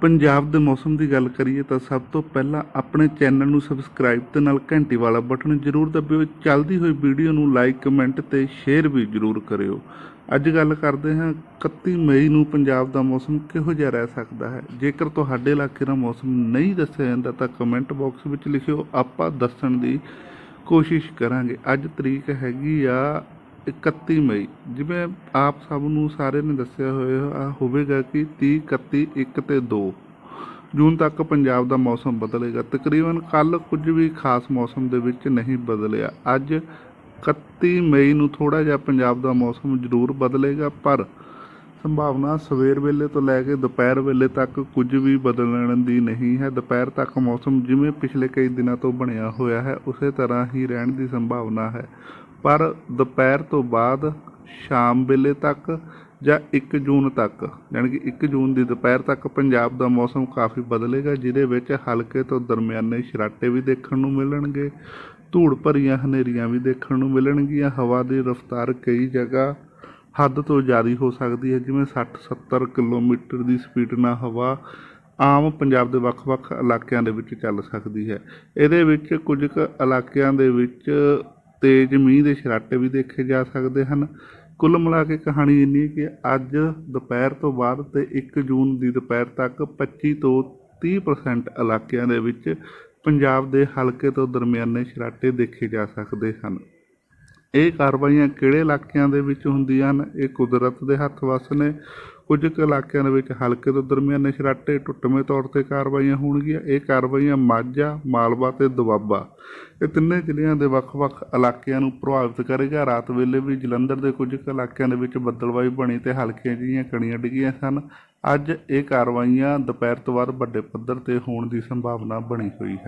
ਪੰਜਾਬ ਦੇ ਮੌਸਮ ਦੀ ਗੱਲ ਕਰੀਏ ਤਾਂ ਸਭ ਤੋਂ ਪਹਿਲਾਂ ਆਪਣੇ ਚੈਨਲ ਨੂੰ ਸਬਸਕ੍ਰਾਈਬ ਤੇ ਨਾਲ ਘੰਟੀ ਵਾਲਾ ਬਟਨ ਜ਼ਰੂਰ ਦਬਿਓ। ਚੱਲਦੀ ਹੋਈ ਵੀਡੀਓ ਨੂੰ ਲਾਈਕ ਕਮੈਂਟ ਤੇ ਸ਼ੇਅਰ ਵੀ ਜ਼ਰੂਰ ਕਰਿਓ। ਅੱਜ ਗੱਲ ਕਰਦੇ ਹਾਂ 31 ਮਈ ਨੂੰ ਪੰਜਾਬ ਦਾ ਮੌਸਮ ਕਿਹੋ ਜਿਹਾ ਰਹਿ ਸਕਦਾ ਹੈ? ਜੇਕਰ ਤੁਹਾਡੇ ਇਲਾਕੇ ਦਾ ਮੌਸਮ ਨਹੀਂ ਦੱਸਿਆ ਜਾਂਦਾ ਤਾਂ ਕਮੈਂਟ ਬਾਕਸ ਵਿੱਚ ਲਿਖਿਓ, ਆਪਾਂ ਦੱਸਣ ਦੀ ਕੋਸ਼ਿਸ਼ ਕਰਾਂਗੇ। ਅੱਜ ਤਰੀਕ ਹੈਗੀ ਆ 31 ਮਈ। ਜਿਵੇਂ ਆਪ ਸਭ ਨੂੰ ਸਾਰੇ ਨੇ ਦੱਸਿਆ ਹੋਇਆ ਹੋਵੇਗਾ ਕਿ 30 31 1 ਤੇ 2 ਜੂਨ ਤੱਕ ਪੰਜਾਬ ਦਾ ਮੌਸਮ ਬਦਲੇਗਾ। ਤਕਰੀਬਨ ਕੱਲ ਕੁਝ ਵੀ ਖਾਸ ਮੌਸਮ ਦੇ ਵਿੱਚ ਨਹੀਂ ਬਦਲਿਆ। ਅੱਜ 31 ਮਈ ਨੂੰ ਥੋੜਾ ਜਿਹਾ ਪੰਜਾਬ ਦਾ ਮੌਸਮ ਜ਼ਰੂਰ ਬਦਲੇਗਾ, ਪਰ ਸੰਭਾਵਨਾ ਸਵੇਰ ਵੇਲੇ ਤੋਂ ਲੈ ਕੇ ਦੁਪਹਿਰ ਵੇਲੇ ਤੱਕ ਕੁਝ ਵੀ ਬਦਲਣ ਦੀ ਨਹੀਂ ਹੈ। ਦੁਪਹਿਰ ਤੱਕ ਮੌਸਮ ਜਿਵੇਂ ਪਿਛਲੇ ਕਈ ਦਿਨਾਂ ਤੋਂ ਬਣਿਆ ਹੋਇਆ ਹੈ, ਉਸੇ ਤਰ੍ਹਾਂ ਹੀ ਰਹਿਣ ਦੀ ਸੰਭਾਵਨਾ ਹੈ। ਪਰ ਦੁਪਹਿਰ ਤੋਂ ਬਾਅਦ ਸ਼ਾਮ ਵੇਲੇ ਤੱਕ ਜਾਂ 1 ਜੂਨ ਤੱਕ ਯਾਨੀ ਕਿ 1 ਜੂਨ ਦੀ ਦੁਪਹਿਰ ਤੱਕ ਪੰਜਾਬ ਦਾ ਮੌਸਮ ਕਾਫੀ ਬਦਲੇਗਾ, ਜਿਹਦੇ ਵਿੱਚ ਹਲਕੇ ਤੋਂ ਦਰਮਿਆਨੇ ਛਰਾਟੇ ਵੀ ਦੇਖਣ ਨੂੰ ਮਿਲਣਗੇ, ਧੂੜ ਭਰੀਆਂ ਹਨੇਰੀਆਂ ਵੀ ਦੇਖਣ ਨੂੰ ਮਿਲਣਗੀਆਂ, ਹਵਾ ਦੀ ਰਫ਼ਤਾਰ ਕਈ ਜਗ੍ਹਾ ਹੱਦ ਤੋਂ ਜ਼ਿਆਦਾ ਹੋ ਸਕਦੀ ਹੈ, ਜਿਵੇਂ 60 70 ਕਿਲੋਮੀਟਰ ਦੀ ਸਪੀਡ ਨਾਲ ਹਵਾ ਆਮ ਪੰਜਾਬ ਦੇ ਵੱਖ-ਵੱਖ ਇਲਾਕਿਆਂ ਦੇ ਵਿੱਚ ਚੱਲ ਸਕਦੀ ਹੈ। ਇਹਦੇ ਵਿੱਚ ਕੁਝ ਕੁ ਇਲਾਕਿਆਂ ਦੇ ਵਿੱਚ ਤੇਜ਼ ਮੀਂਹ ਦੇ ਛਰਾਟੇ ਵੀ ਦੇਖੇ ਜਾ ਸਕਦੇ ਹਨ। ਕੁੱਲ ਮਿਲਾ ਕੇ ਕਹਾਣੀ ਇੰਨੀ ਕਿ ਅੱਜ ਦੁਪਹਿਰ ਤੋਂ ਬਾਅਦ ਤੇ 1 ਜੂਨ ਦੀ ਦੁਪਹਿਰ ਤੱਕ 25 ਤੋਂ 30% ਇਲਾਕਿਆਂ ਦੇ ਵਿੱਚ ਪੰਜਾਬ ਦੇ ਹਲਕੇ ਤੋਂ ਦਰਮਿਆਨੇ ਛਰਾਟੇ ਦੇਖੇ ਜਾ ਸਕਦੇ ਹਨ। ਇਹ ਕਾਰਵਾਈਆਂ ਕਿਹੜੇ ਇਲਾਕਿਆਂ ਦੇ ਵਿੱਚ ਹੁੰਦੀਆਂ ਹਨ? ਇਹ ਕੁਦਰਤ ਦੇ ਹੱਥ ਵੱਸ ਨੇ। ਕੁਝ ਕੁ ਇਲਾਕਿਆਂ ਦੇ ਵਿੱਚ ਹਲਕੇ ਤੋਂ ਦਰਮਿਆਨੇ ਛਰਾਟੇ ਟੁੱਟਵੇਂ ਤੌਰ ਤੇ ਕਾਰਵਾਈਆਂ ਹੋਣਗੀਆਂ। ਇਹ ਕਾਰਵਾਈਆਂ ਮਾਝਾ, ਮਾਲਵਾ ਤੇ ਦੁਆਬਾ। ਇਹ ਤਿੰਨੇ ਜ਼ਿਲ੍ਹਿਆਂ ਦੇ ਵੱਖ-ਵੱਖ ਇਲਾਕਿਆਂ ਨੂੰ ਪ੍ਰਭਾਵਿਤ ਕਰੇਗਾ। ਰਾਤ ਵੇਲੇ ਵੀ ਜਲੰਧਰ ਦੇ ਕੁਝ ਕੁ ਇਲਾਕਿਆਂ ਦੇ ਵਿੱਚ ਬੱਦਲਵਾਈ ਬਣੀ ਤੇ ਹਲਕੀਆਂ ਜਿਹੀਆਂ ਕਣੀਆਂ ਡਿੱਗੀਆਂ ਸਨ। ਅੱਜ ਇਹ ਕਾਰਵਾਈਆਂ ਦੁਪਹਿਰ ਤੋਂ ਬਾਅਦ ਵੱਡੇ ਪੱਧਰ ਤੇ ਹੋਣ ਦੀ ਸੰਭਾਵਨਾ ਬਣੀ ਹੋਈ ਹੈ।